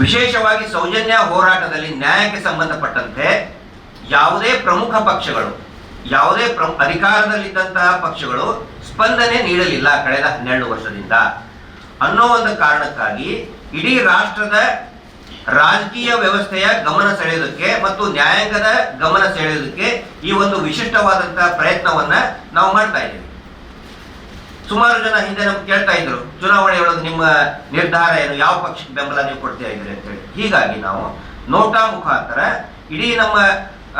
ವಿಶೇಷವಾಗಿ ಸೌಜನ್ಯ ಹೋರಾಟದಲ್ಲಿ ನ್ಯಾಯಕ್ಕೆ ಸಂಬಂಧಪಟ್ಟಂತೆ ಯಾವುದೇ ಪ್ರಮುಖ ಪಕ್ಷಗಳು, ಯಾವುದೇ ಪ್ರ ಅಧಿಕಾರದಲ್ಲಿದ್ದಂತಹ ಪಕ್ಷಗಳು ಸ್ಪಂದನೆ ನೀಡಲಿಲ್ಲ ಕಳೆದ ಹನ್ನೆರಡು ವರ್ಷದಿಂದ. ಅನ್ನೋ ಒಂದು ಕಾರಣಕ್ಕಾಗಿ ಇಡೀ ರಾಷ್ಟ್ರದ ರಾಜಕೀಯ ವ್ಯವಸ್ಥೆಯ ಗಮನ ಸೆಳೆಯೋದಕ್ಕೆ ಮತ್ತು ನ್ಯಾಯಾಂಗದ ಗಮನ ಸೆಳೆಯೋದಕ್ಕೆ ಈ ಒಂದು ವಿಶಿಷ್ಟವಾದಂತಹ ಪ್ರಯತ್ನವನ್ನ ನಾವು ಮಾಡ್ತಾ ಇದ್ದೀವಿ. ಸುಮಾರು ಜನ ಹಿಂದೆ ನಮ್ಗೆ ಕೇಳ್ತಾ ಇದ್ರು, ಚುನಾವಣೆಯೊಳಗೆ ನಿಮ್ಮ ನಿರ್ಧಾರ ಏನು, ಯಾವ ಪಕ್ಷಕ್ಕೆ ಬೆಂಬಲ ನೀವು ಕೊಡ್ತಾ ಇದ್ದೀರಿ ಅಂತೇಳಿ ಹೀಗಾಗಿ ನಾವು ನೋಟಾ ಮುಖಾಂತರ ಇಡೀ ನಮ್ಮ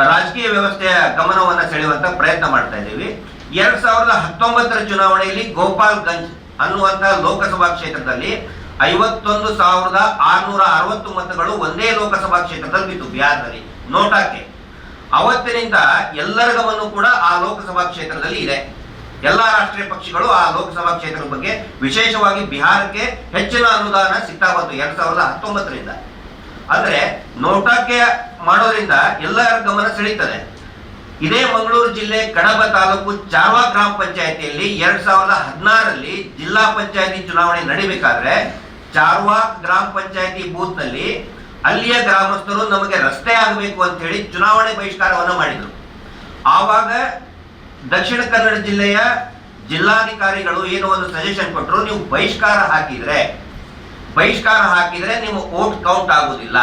ರಾಜಕೀಯ ವ್ಯವಸ್ಥೆಯ ಗಮನವನ್ನು ಸೆಳೆಯುವಂತ ಪ್ರಯತ್ನ ಮಾಡ್ತಾ ಇದ್ದೀವಿ. ಎರಡ್ ಸಾವಿರದ ಹತ್ತೊಂಬತ್ತರ ಚುನಾವಣೆಯಲ್ಲಿ ಗೋಪಾಲ್ ಗಂಜ್ ಅನ್ನುವಂತಹ ಲೋಕಸಭಾ ಕ್ಷೇತ್ರದಲ್ಲಿ ಐವತ್ತೊಂದು ಸಾವಿರದ ಆರ್ನೂರ ಅರವತ್ತು ಮತಗಳು ಒಂದೇ ಲೋಕಸಭಾ ಕ್ಷೇತ್ರದಲ್ಲಿ ಬಿತ್ತು ಬಿಹಾರದಲ್ಲಿ, ನೋಟಾಕ್ಕೆ. ಅವತ್ತಿನಿಂದ ಎಲ್ಲರ ಗಮನ ಕೂಡ ಆ ಲೋಕಸಭಾ ಕ್ಷೇತ್ರದಲ್ಲಿ ಇದೆ. ಎಲ್ಲ ರಾಷ್ಟ್ರೀಯ ಪಕ್ಷಗಳು ಆ ಲೋಕಸಭಾ ಕ್ಷೇತ್ರದ ಬಗ್ಗೆ ವಿಶೇಷವಾಗಿ ಬಿಹಾರಕ್ಕೆ ಹೆಚ್ಚಿನ ಅನುದಾನ ಸಿಗ್ತಾ ಬಂತು ಎರಡ್ ಸಾವಿರದ ಹತ್ತೊಂಬತ್ತರಿಂದ. ಆದರೆ ನೋಟಾಕ್ಕೆ ಮಾಡೋದ್ರಿಂದ ಎಲ್ಲರ ಗಮನ ಸೆಳೀತದೆ. ಇದೇ ಮಂಗಳೂರು ಜಿಲ್ಲೆ ಕಡಬ ತಾಲೂಕು ಚಾರ್ವಾ ಗ್ರಾಮ ಪಂಚಾಯತಿಯಲ್ಲಿ ಎರಡ್ ಸಾವಿರದ ಹದಿನಾರರಲ್ಲಿ ಜಿಲ್ಲಾ ಪಂಚಾಯತಿ ಚುನಾವಣೆ ನಡಿಬೇಕಾದ್ರೆ ಚಾರ್ವಾ ಗ್ರಾಮ ಪಂಚಾಯತಿ ಬೂತ್ನಲ್ಲಿ ಅಲ್ಲಿಯ ಗ್ರಾಮಸ್ಥರು ನಮಗೆ ರಸ್ತೆ ಆಗಬೇಕು ಅಂತ ಹೇಳಿ ಚುನಾವಣೆ ಬಹಿಷ್ಕಾರವನ್ನು ಮಾಡಿದ್ರು. ಆವಾಗ ದಕ್ಷಿಣ ಕನ್ನಡ ಜಿಲ್ಲೆಯ ಜಿಲ್ಲಾಧಿಕಾರಿಗಳು ಏನು ಒಂದು ಸಜೆಷನ್ ಕೊಟ್ಟರು ನೀವು ಬಹಿಷ್ಕಾರ ಹಾಕಿದ್ರೆ ಬಹಿಷ್ಕಾರ ಹಾಕಿದ್ರೆ ನಿಮ್ಮ ವೋಟ್ ಕೌಂಟ್ ಆಗುವುದಿಲ್ಲ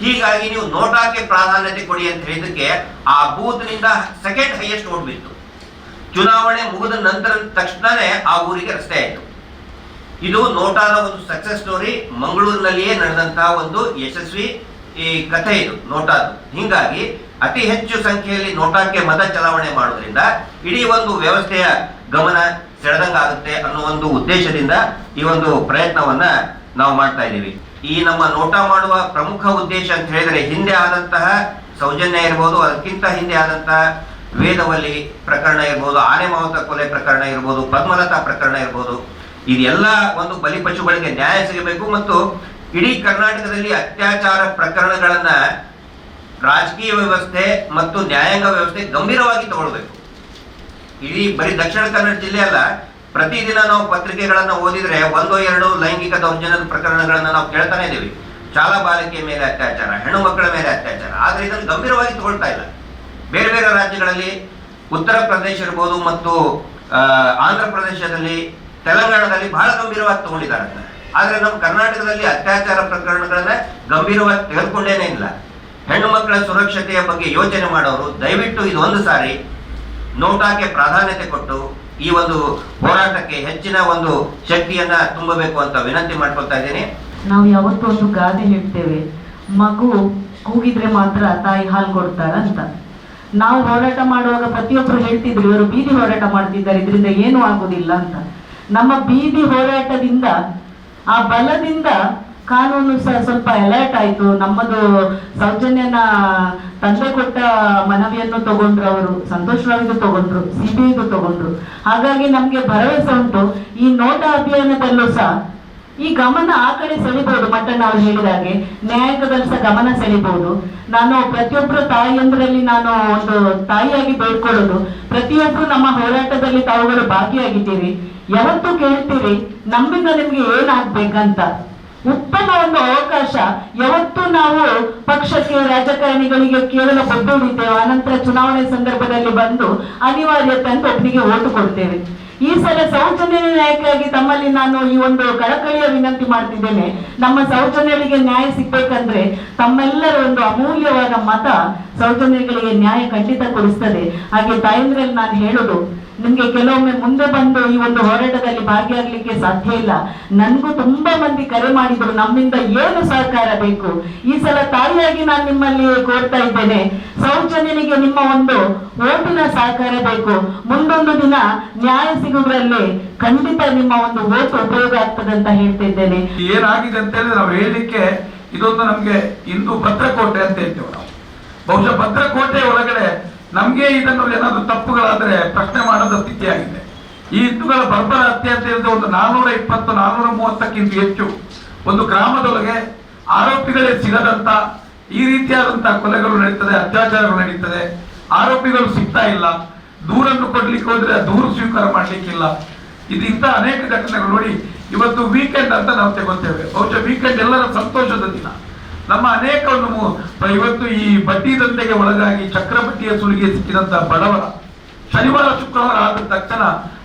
ಹೀಗಾಗಿ ನೀವು ನೋಟಾಕ್ಕೆ ಪ್ರಾಧಾನ್ಯತೆ ಕೊಡಿ ಅಂತ ಹೇಳಿದಕ್ಕೆ ಆ ಬೂತ್ನಿಂದ ಸೆಕೆಂಡ್ ಹೈಯೆಸ್ಟ್ ವೋಟ್ ಬಿತ್ತು. ಚುನಾವಣೆ ಮುಗಿದ ನಂತರ ತಕ್ಷಣನೇ ಆ ಊರಿಗೆ ರಸ್ತೆ ಆಯಿತು. ಇದು ನೋಟಾದ ಒಂದು ಸಕ್ಸಸ್ ಸ್ಟೋರಿ ಮಂಗಳೂರಿನಲ್ಲಿಯೇ ನಡೆದಂತಹ ಒಂದು ಯಶಸ್ವಿ ಈ ಕಥೆ ಇದು ನೋಟಾದು ಹಿಂಗಾಗಿ ಅತಿ ಹೆಚ್ಚು ಸಂಖ್ಯೆಯಲ್ಲಿ ನೋಟಾಕ್ಕೆ ಮತ ಚಲಾವಣೆ ಮಾಡೋದ್ರಿಂದ ಇಡೀ ಒಂದು ವ್ಯವಸ್ಥೆಯ ಗಮನ ಸೆಳೆದಂಗಾಗುತ್ತೆ ಅನ್ನೋ ಒಂದು ಉದ್ದೇಶದಿಂದ ಈ ಒಂದು ಪ್ರಯತ್ನವನ್ನ ನಾವು ಮಾಡ್ತಾ ಇದ್ದೀವಿ. ಈ ನಮ್ಮ ನೋಟಾ ಮಾಡುವ ಪ್ರಮುಖ ಉದ್ದೇಶ ಅಂತ ಹೇಳಿದರೆ ಹಿಂದೆ ಆದಂತಹ ಸೌಜನ್ಯ ಇರ್ಬೋದು, ಅದಕ್ಕಿಂತ ಹಿಂದೆ ಆದಂತಹ ವೇದವಲ್ಲಿ ಪ್ರಕರಣ ಇರ್ಬೋದು, ಆನೆ ಮಾವತ ಕೊಲೆ ಪ್ರಕರಣ ಇರ್ಬೋದು, ಪದ್ಮಲತಾ ಪ್ರಕರಣ ಇರ್ಬೋದು, ಇದೆಲ್ಲ ಒಂದು ಬಲಿಪಶುಗಳಿಗೆ ನ್ಯಾಯ ಸಿಗಬೇಕು ಮತ್ತು ಇಡೀ ಕರ್ನಾಟಕದಲ್ಲಿ ಅತ್ಯಾಚಾರ ಪ್ರಕರಣಗಳನ್ನ ರಾಜಕೀಯ ವ್ಯವಸ್ಥೆ ಮತ್ತು ನ್ಯಾಯಾಂಗ ವ್ಯವಸ್ಥೆ ಗಂಭೀರವಾಗಿ ತಗೊಳ್ಬೇಕು. ಇಡೀ ಬರೀ ದಕ್ಷಿಣ ಕನ್ನಡ ಜಿಲ್ಲೆ ಅಲ್ಲ, ಪ್ರತಿದಿನ ನಾವು ಪತ್ರಿಕೆಗಳನ್ನು ಓದಿದ್ರೆ ಒಂದು, ಎರಡು ಲೈಂಗಿಕ ದೌರ್ಜನ್ಯದ ಪ್ರಕರಣಗಳನ್ನು ನಾವು ಕೇಳ್ತಾನೆ ಇದ್ದೀವಿ ಶಾಲಾ ಬಾಲಕಿಯ ಮೇಲೆ ಅತ್ಯಾಚಾರ, ಹೆಣ್ಣು ಮಕ್ಕಳ ಮೇಲೆ ಅತ್ಯಾಚಾರ, ಆದರೆ ಇದನ್ನು ಗಂಭೀರವಾಗಿ ತಗೊಳ್ತಾ ಇಲ್ಲ. ಬೇರೆ ಬೇರೆ ರಾಜ್ಯಗಳಲ್ಲಿ ಉತ್ತರ ಪ್ರದೇಶ ಇರ್ಬೋದು ಮತ್ತು ಆಂಧ್ರ ಪ್ರದೇಶದಲ್ಲಿ ತೆಲಂಗಾಣದಲ್ಲಿ ಬಹಳ ಗಂಭೀರವಾಗಿ ತಗೊಂಡಿದ್ದಾರೆ ಆದ್ರೆ ನಮ್ಮ ಕರ್ನಾಟಕದಲ್ಲಿ ಅತ್ಯಾಚಾರ ಪ್ರಕರಣಗಳನ್ನ ಗಂಭೀರವಾಗಿ ತೆಗೆದುಕೊಂಡೇನೇ ಇಲ್ಲ. ಹೆಣ್ಣು ಮಕ್ಕಳ ಸುರಕ್ಷತೆಯ ಬಗ್ಗೆ ಯೋಚನೆ ಮಾಡೋರು, ದಯವಿಟ್ಟು ಇದೊಂದು ಸಾರಿ ನೋಟಾಕ್ಕೆ ಪ್ರಾಧಾನ್ಯತೆ ಕೊಟ್ಟು ಈ ಒಂದು ಹೋರಾಟಕ್ಕೆ ಹೆಚ್ಚಿನ ಒಂದು ಶಕ್ತಿಯನ್ನ ತುಂಬಬೇಕು ಅಂತ ವಿನಂತಿ ಮಾಡ್ಕೊಳ್ತಾ ಇದ್ದೀನಿ. ನಾವು ಯಾವತ್ತೂ ಒಂದು ಗಾದೆ ಹೇಳ್ತೇವೆ, ಮಗು ಕೂಗಿದ್ರೆ ಮಾತ್ರ ತಾಯಿ ಹಾಲು ಕೊಡ್ತಾರ ಅಂತ ನಾವು ಹೋರಾಟ ಮಾಡುವಾಗ ಪ್ರತಿಯೊಬ್ಬರು ಹೇಳ್ತಿದ್ರು, ಇವರು ಬೀದಿ ಹೋರಾಟ ಮಾಡ್ತಿದ್ದಾರೆ, ಇದರಿಂದ ಏನು ಆಗುದಿಲ್ಲ ಅಂತ. ನಮ್ಮ ಬೀದಿ ಹೋರಾಟದಿಂದ, ಆ ಬಲದಿಂದ ಕಾನೂನು ಸ್ವಲ್ಪ ಅಲರ್ಟ್ ಆಯ್ತು. ನಮ್ಮದು ಸೌಜನ್ಯನ ತಂದೆ ಕೊಟ್ಟ ಮನವಿಯನ್ನು ತಗೊಂಡ್ರು ಅವರು. ಸಂತೋಷ್ ರಾವ್ದು ತಗೊಂಡ್ರು. ಸಿಬಿಐಗೂ ತಗೊಂಡ್ರು. ಹಾಗಾಗಿ ನಮ್ಗೆ ಭರವಸೆ ಉಂಟು. ಈ ನೋಟಾ ಅಭಿಯಾನದಲ್ಲೂ ಸಹ ಈ ಗಮನ ಆ ಕಡೆ ಸೆಳಿಬಹುದು ಮಟ್ಟಣ್ಣ ಅವ್ರು ಹೇಳಿದಾಗೆ ನ್ಯಾಯಾಂಗದಲ್ಲಿ ಸಹ ಗಮನ ಸೆಳಿಬಹುದು ನಾನು ಪ್ರತಿಯೊಬ್ಬರು ತಾಯಿಯಂದ್ರಲ್ಲಿ ನಾನು ಒಂದು ತಾಯಿಯಾಗಿ ಬೇಡ್ಕೊಳ್ಳೋದು. ಪ್ರತಿಯೊಬ್ರು ನಮ್ಮ ಹೋರಾಟದಲ್ಲಿ ತಾವುಗಳು ಭಾಗಿಯಾಗಿದ್ದೀರಿ. ಯಾವತ್ತೂ ಕೇಳ್ತೀರಿ ನಮ್ಮಿಂದ ನಿಮ್ಗೆ ಏನಾಗ್ಬೇಕಂತ. ಉತ್ತಮ ಒಂದು ಅವಕಾಶ, ಯಾವತ್ತು ನಾವು ಪಕ್ಷಕ್ಕೆ, ರಾಜಕಾರಣಿಗಳಿಗೆ ಕೇವಲ ಬೊಬ್ಬೆ ಹೊಡಿತೇವೆ ಅನಂತರ ಚುನಾವಣೆ ಸಂದರ್ಭದಲ್ಲಿ ಬಂದು ಅನಿವಾರ್ಯ ತಂದು ಒಬ್ಬನಿಗೆ ಓಟು ಕೊಡ್ತೇವೆ. ಈ ಸಲ ಸೌಜನ್ಯ ನ್ಯಾಯಕ್ಕಾಗಿ ತಮ್ಮಲ್ಲಿ ನಾನು ಈ ಒಂದು ಕಳಕಳಿಯ ವಿನಂತಿ ಮಾಡ್ತಿದ್ದೇನೆ. ನಮ್ಮ ಸೌಜನ್ಯಗಳಿಗೆ ನ್ಯಾಯ ಸಿಗ್ಬೇಕಂದ್ರೆ ತಮ್ಮೆಲ್ಲರ ಒಂದು ಅಮೂಲ್ಯವಾದ ಮತ ಸೌಜನ್ಯಗಳಿಗೆ ನ್ಯಾಯ ಖಂಡಿತ ಕೊಡಿಸ್ತದೆ. ಹಾಗೆ ತಾಯಂದ್ರಲ್ಲಿ ನಾನು ಹೇಳೋದು ನಿಮ್ಗೆ ಕೆಲವೊಮ್ಮೆ ಮುಂದೆ ಬಂದು ಈ ಒಂದು ಹೋರಾಟದಲ್ಲಿ ಭಾಗಿಯಾಗ್ಲಿಕ್ಕೆ ಸಾಧ್ಯ ಇಲ್ಲ. ನನ್ಗೂ ತುಂಬಾ ಮಂದಿ ಕರೆ ಮಾಡಿದ್ರು, ನಮ್ಮಿಂದ ಏನು ಸಹಕಾರ ಬೇಕು? ಈ ಸಲ ತಾಯಿಯಾಗಿ ನಾನು ನಿಮ್ಮಲ್ಲಿ ಕೋರ್ತಾ ಇದ್ದೇನೆ. ಸೌಜನ್ಯನಿಗೆ ನಿಮ್ಮ ಒಂದು ಓಟಿನ ಸಹಕಾರ ಬೇಕು. ಮುಂದೊಂದು ದಿನ ನ್ಯಾಯ ಸಿಗುವುದರಲ್ಲಿ ಖಂಡಿತ ನಿಮ್ಮ ಒಂದು ಓಟು ಉಪಯೋಗ ಆಗ್ತದೆ ಅಂತ ಹೇಳ್ತಿದ್ದೇನೆ ಏನಾಗಿದೆ ಅಂತ ಹೇಳಿದ್ರೆ ನಾವು ಹೇಳಲಿಕ್ಕೆ ಇದೊಂದು ನಮ್ಗೆ ಇಂದು ಭದ್ರಕೋಟೆ ಅಂತ ಹೇಳ್ತೇವೆ ನಾವು. ಬಹುಶಃ ಭದ್ರಕೋಟೆ ಒಳಗಡೆ ನಮ್ಗೆ ಇದನ್ನು ಏನಾದರೂ ತಪ್ಪುಗಳಾದರೆ ಪ್ರಶ್ನೆ ಮಾಡದ ಸ್ಥಿತಿಯಾಗಿದೆ ಈ ಹಿಂದೂಗಳ ಬರ್ಬರ ಹತ್ಯೆ ಅಂತ ಹೇಳಿದ್ರೆ ಒಂದು ನಾನೂರ ಇಪ್ಪತ್ತು, ನಾನೂರ ಮೂವತ್ತಕ್ಕಿಂತ ಹೆಚ್ಚು ಒಂದು ಗ್ರಾಮದೊಳಗೆ ಆರೋಪಿಗಳೇ ಸಿಗದಂತ ಈ ರೀತಿಯಾದಂತಹ ಕೊಲೆಗಳು ನಡೀತದೆ, ಅತ್ಯಾಚಾರಗಳು ನಡೀತದೆ. ಆರೋಪಿಗಳು ಸಿಗ್ತಾ ಇಲ್ಲ. ದೂರನ್ನು ಕೊಡ್ಲಿಕ್ಕೆ ಹೋದ್ರೆ ದೂರು ಸ್ವೀಕಾರ ಮಾಡ್ಲಿಕ್ಕಿಲ್ಲ. ಇದಿಂತ ಅನೇಕ ಘಟನೆಗಳು ನೋಡಿ, ಇವತ್ತು ವೀಕೆಂಡ್ ಅಂತ ನಾವು ತಗೊಳ್ತೇವೆ. ಬಹುಶಃ ವೀಕೆಂಡ್ ಎಲ್ಲರ ಸಂತೋಷದ ದಿನ. ನಮ್ಮ ಅನೇಕ ಇವತ್ತು ಈ ಬಡ್ಡಿ ದಂಧೆಗೆ ಒಳಗಾಗಿ ಚಕ್ರಬಡ್ಡಿಯ ಸುಳಿಗೆ ಸಿಕ್ಕಿದಂತ ಬಡವರ, ಶನಿವಾರ, ಶುಕ್ರವಾರ ಆದ ತಕ್ಷಣ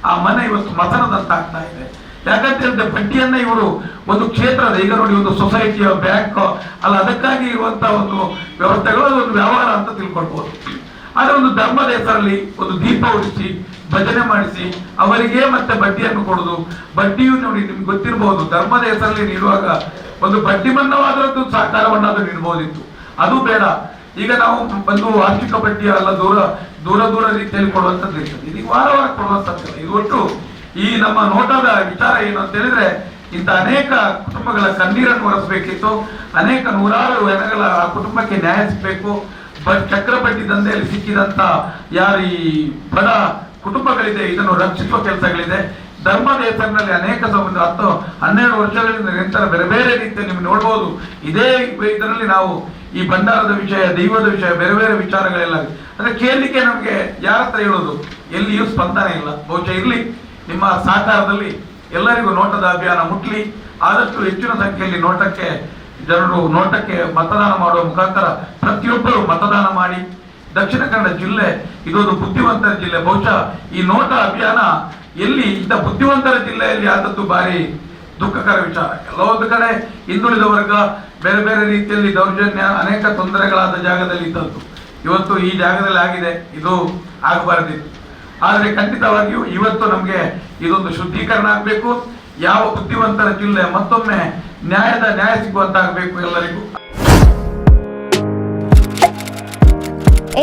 ಆ ಮನೆ ಇವತ್ತು ಮಸನದಂತಾಗ್ತಾ ಇದೆ. ಯಾಕಂತ ಹೇಳಿದ್ರೆ ಬಡ್ಡಿಯನ್ನ ಇವರು ಒಂದು ಕ್ಷೇತ್ರದ, ಈಗ ನೋಡಿ ಒಂದು ಸೊಸೈಟಿಯ ಬ್ಯಾಂಕ್ ಅಲ್ಲ ಅದಕ್ಕಾಗಿ ಇರುವಂತಹ ಒಂದು ವ್ಯವಸ್ಥೆಗಳು ಒಂದು ವ್ಯವಹಾರ ಅಂತ ತಿಳ್ಕೊಳ್ಬಹುದು ಆದ್ರೆ ಒಂದು ಧರ್ಮದ ಹೆಸರಲ್ಲಿ ಒಂದು ದೀಪ ಉಳಿಸಿ ಭಜನೆ ಮಾಡಿಸಿ, ಅವರಿಗೆ ಮತ್ತೆ ಬಡ್ಡಿಯನ್ನು ಕೊಡುದು. ಬಡ್ಡಿಯು ನೋಡಿ ನಿಮ್ಗೆ ಗೊತ್ತಿರಬಹುದು ಧರ್ಮದ ಹೆಸರಲ್ಲಿ ನೀಡುವಾಗ ಒಂದು ಬಡ್ಡಿ ಸಹಕಾರವನ್ನು ಸಹಕಾರವನ್ನಾದ್ರೂ ನೀಡಬಹುದಿತ್ತು ಅದು ಬೇಡ. ಈಗ ನಾವು ಒಂದು ಆರ್ಥಿಕ ಬಡ್ಡಿ ಅಲ್ಲ ದೂರ ದೂರ ದೂರ ರೀತಿಯಲ್ಲಿ ಕೊಡುವಂತದ್ದು ಇರ್ತದೆ ಇದೀಗ ವಾರ ವಾರ ಕೊಡುವಂತದ್ದು ಇದು ಒಟ್ಟು ಈ ನಮ್ಮ ನೋಟದ ವಿಚಾರ ಏನು ಅಂತ ಹೇಳಿದ್ರೆ, ಇಂಥ ಅನೇಕ ಕುಟುಂಬಗಳ ಕಣ್ಣೀರನ್ನು ಒರೆಸಬೇಕಿತ್ತು. ಅನೇಕ ನೂರಾರು ಜನಗಳ ಆ ಕುಟುಂಬಕ್ಕೆ ನ್ಯಾಯ ಸಿಗಬೇಕು. ಚಕ್ರಪಟ್ಟಿ ಚಕ್ರಬಡ್ಡಿ ದಂಧೆಯಲ್ಲಿ ಸಿಕ್ಕಿದಂತ ಯಾರು ಈ ಬಡ ಕುಟುಂಬಗಳಿದೆ, ಇದನ್ನು ರಕ್ಷಿಸುವ ಕೆಲಸಗಳಿದೆ. ಧರ್ಮದ ಹೆಸರಿನಲ್ಲಿ ಅನೇಕ ಸಂಬಂಧ ಹತ್ತು ಹನ್ನೆರಡು ವರ್ಷಗಳಿಂದ ನಿರಂತರ ಬೇರೆ ಬೇರೆ ರೀತಿಯಲ್ಲಿ ನಿಮ್ಗೆ ನೋಡ್ಬೋದು. ಇದೇ ಇದರಲ್ಲಿ ನಾವು ಈ ಭಂಡಾರದ ವಿಷಯ, ದೈವದ ವಿಷಯ, ಬೇರೆ ಬೇರೆ ವಿಚಾರಗಳೆಲ್ಲ ಅಂದ್ರೆ ಕೇಳಲಿಕ್ಕೆ ನಮಗೆ ಯಾರ ಹತ್ರ ಹೇಳೋದು? ಎಲ್ಲಿಯೂ ಸ್ಪಂದನೆ ಇಲ್ಲ. ಬಹುಶಃ ಇರ್ಲಿ. ನಿಮ್ಮ ಸಹಕಾರದಲ್ಲಿ ಎಲ್ಲರಿಗೂ ನೋಟದ ಅಭಿಯಾನ ಮುಟ್ಲಿ. ಆದಷ್ಟು ಹೆಚ್ಚಿನ ಸಂಖ್ಯೆಯಲ್ಲಿ ನೋಟಕ್ಕೆ ಜನರು ನೋಟಕ್ಕೆ ಮತದಾನ ಮಾಡುವ ಮುಖಾಂತರ ಪ್ರತಿಯೊಬ್ಬರು ಮತದಾನ ಮಾಡಿ. ದಕ್ಷಿಣ ಕನ್ನಡ ಜಿಲ್ಲೆ, ಇದೊಂದು ಬುದ್ಧಿವಂತರ ಜಿಲ್ಲೆ. ಬಹುಶಃ ಈ ನೋಟ ಅಭಿಯಾನ ಎಲ್ಲಿ ಇಂಥ ಬುದ್ಧಿವಂತರ ಜಿಲ್ಲೆಯಲ್ಲಿ ಆದದ್ದು ಬಾರಿ ದುಃಖಕರ ವಿಚಾರ. ಕೆಲವೊಂದು ಕಡೆ ಹಿಂದುಳಿದ ವರ್ಗ ಬೇರೆ ಬೇರೆ ರೀತಿಯಲ್ಲಿ ದೌರ್ಜನ್ಯ, ಅನೇಕ ತೊಂದರೆಗಳಾದ ಜಾಗದಲ್ಲಿ ಇದ್ದದ್ದು. ಇವತ್ತು ಈ ಜಾಗದಲ್ಲಿ ಆಗಿದೆ, ಇದು ಆಗಬಾರದಿತ್ತು. ಆದರೆ ಖಂಡಿತವಾಗಿಯೂ ಇವತ್ತು ನಮಗೆ ಇದೊಂದು ಶುದ್ಧೀಕರಣ ಆಗಬೇಕು. ಯಾವ ಬುದ್ಧಿವಂತರ ಜಿಲ್ಲೆ ಮತ್ತೊಮ್ಮೆ ನ್ಯಾಯದ ನ್ಯಾಯ ಸಿಗುವಂತಾಗಬೇಕು ಎಲ್ಲರಿಗೂ.